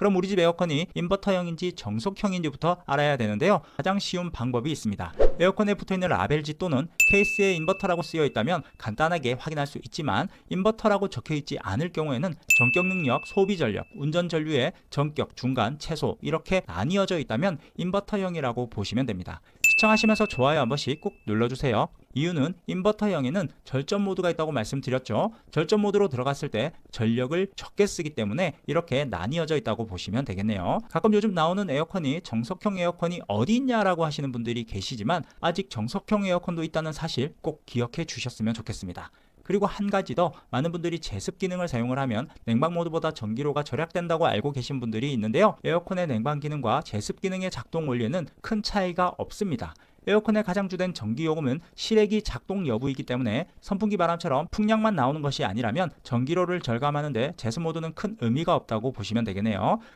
그럼 우리 집 에어컨이 인버터형인지 정속형인지부터 알아야 되는데요. 가장 쉬운 방법이 있습니다. 에어컨에 붙어있는 라벨지 또는 케이스에 인버터라고 쓰여 있다면 간단하게 확인할 수 있지만 인버터라고 적혀 있지 않을 경우에는 전격 능력, 소비 전력, 운전 전류의 전격, 중간, 최소 이렇게 나뉘어져 있다면 인버터형이라고 보시면 됩니다. 시청하시면서 좋아요 한 번씩 꼭 눌러주세요. 이유는 인버터형에는 절전 모드가 있다고 말씀드렸죠. 절전 모드로 들어갔을 때 전력을 적게 쓰기 때문에 이렇게 나뉘어져 있다고 보시면 되겠네요. 가끔 요즘 나오는 에어컨이 정석형 에어컨이 어디 있냐라고 하시는 분들이 계시지만 아직 정석형 에어컨도 있다는 사실 꼭 기억해 주셨으면 좋겠습니다. 그리고 한 가지 더 많은 분들이 제습 기능을 사용을 하면 냉방 모드보다 전기료가 절약된다고 알고 계신 분들이 있는데요. 에어컨의 냉방 기능과 제습 기능의 작동 원리에는 큰 차이가 없습니다. 에어컨의 가장 주된 전기 요금은 실외기 작동 여부이기 때문에 선풍기 바람처럼 풍량만 나오는 것이 아니라면 전기료를 절감하는데 제습 모드는 큰 의미가 없다고 보시면 되겠네요.